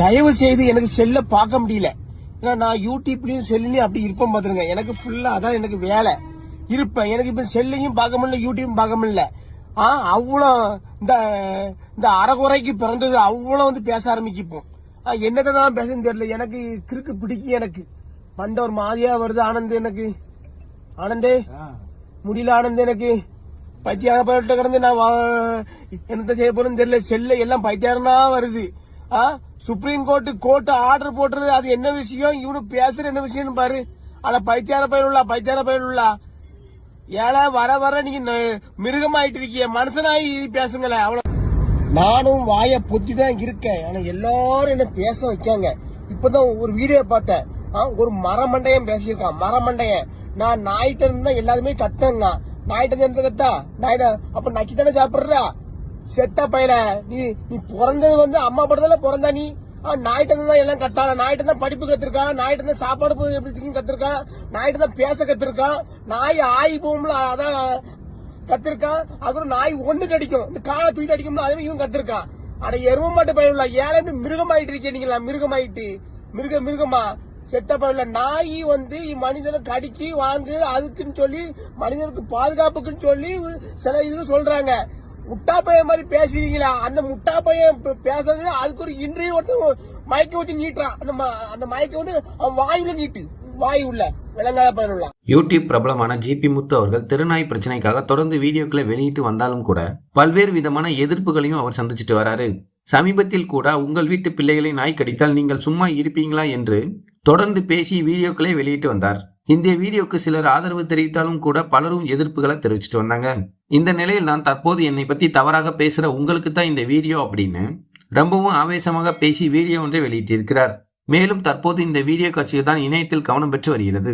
தயவு செய்து எனக்கு செல்ல பார்க்க முடியல. ஏன்னா நான் யூடியூப்லயும் செல்லுலயும் அப்படி இருப்பேன் பாத்துருங்க எனக்கு ஃபுல்லா அதான் எனக்கு வேலை. இருப்பேன். எனக்கு இப்ப செல்லையும் பார்க்க முடியல யூடியூப் பார்க்க முடியல. ஆ அவ்வளோ இந்த இந்த அறகுறைக்கு பிறந்தது அவ்வளோ வந்து பேச ஆரம்பிக்கும் என்னத்தை தான் பேசுன்னு தெரியல. எனக்கு கிறுக்கு பிடிக்கும் எனக்கு. மண்ட ஒரு மாதிரியா வருது ஆனந்த் எனக்கு. ஆனந்தே முடியல ஆனந்த் எனக்கு. பைத்தியாக போயிட்டு கிடந்து நான் என்னத்த செய்ய போறேன்னு தெரியல. செல்ல எல்லாம் பைத்தியாரனா வருது. சுப்ரீம் கோர்ட் கோர்ட் ஆர்டர் போட்டுறது அது என்ன விஷயம்? இவனு பேசுற என்ன விஷயம்னு பாரு. அட பைத்தியார பயிலுள்ளா பைத்தியார பயிலுள்ளா ஏழை வர வர நீங்க ந- மிருகமாயிட்டு இருக்கீங்க. மனுஷனாயி பேசுங்களேன் அவ்வளவு நானும் வாய பொத்தி தான் இருக்கேன். ஆனா எல்லாரும் என்ன பேச வைக்காங்க. இப்பதான் ஒரு வீடியோ பார்த்தேன். ஆ, ஒரு மரமண்டையன் பேசியிருக்கான். மரமண்டையன். நான் நாயிட்ட இருந்தா எல்லாருமே கத்தங்க நாயிட்ட இருந்து கத்தா? நாயிட்ட அப்ப நக்கி தானே சாப்பிடுறா? செத்த பையல நீ நீ பிறந்தது வந்து அம்மா படத்துல பிறந்தா நீ. நாயிட்ட தான் எல்லாம் கத்தான நாயிட்ட தான் படிப்பு கத்திருக்கான் நாயிட்ட தான் சாப்பாடு போய் எப்படி திங்க கத்திருக்கான் தான் பேச கத்திருக்கான் நாய் ஆயி போகும்ல அதான் கத்திருக்கான் அப்புறம் நாய் ஒண்ணு கடிக்கும் இந்த காலை தூக்கிட்டு அடிக்கும்ல அதே இவன் கத்திருக்கான் அட எரும மாட்டு பயில ஏழை மிருகமாயிட்டு இருக்கீங்களா மிருகமாயிட்டு. மிருக மிருகமா? செத்த பயில நாய் வந்து மனிதனை கடிக்கி வாங்கு அதுக்குன்னு சொல்லி மனிதனுக்கு பாதுகாப்புக்குன்னு சொல்லி சில இது சொல்றாங்க. முட்டா பையன் மாதிரி பேசுறீங்களா? அந்த முட்டா பையன் பேசுறது அதுக்கு ஒரு இன்றைய ஒருத்தன் மயக்க வச்சு நீட்டுறான். அந்த ம- அந்த மயக்க வந்து அவன் வாயுல நீட்டு. வாய் உள்ள. விளங்காத உள்ள. யூடியூப் பிரபலமான ஜிபி முத்து அவர்கள் திருநாய் பிரச்சனைக்காக தொடர்ந்து வீடியோக்களை வெளியிட்டு வந்தாலும் கூட பல்வேறு விதமான எதிர்ப்புகளையும் அவர் சந்திச்சிட்டு வராரு. சமீபத்தில் கூட உங்கள் வீட்டு பிள்ளைகளை நாய் கடித்தால் நீங்கள் சும்மா இருப்பீங்களா என்று தொடர்ந்து பேசி வீடியோக்களை வெளியிட்டு வந்தார். இந்த வீடியோக்கு சிலர் ஆதரவு தெரிவித்தாலும் கூட பலரும் எதிர்ப்புகளை தெரிவிச்சிட்டு வந்தாங்க. இந்த நிலையில் தான் தற்போது என்னை பற்றி தவறாக பேசுகிற உங்களுக்கு தான் இந்த வீடியோ அப்படின்னு ரொம்பவும் ஆவேசமாக பேசி வீடியோ ஒன்றை வெளியிட்டிருக்கிறார். மேலும் தற்போது இந்த வீடியோ காட்சிகள் தான் இணையத்தில் கவனம் பெற்று வருகிறது.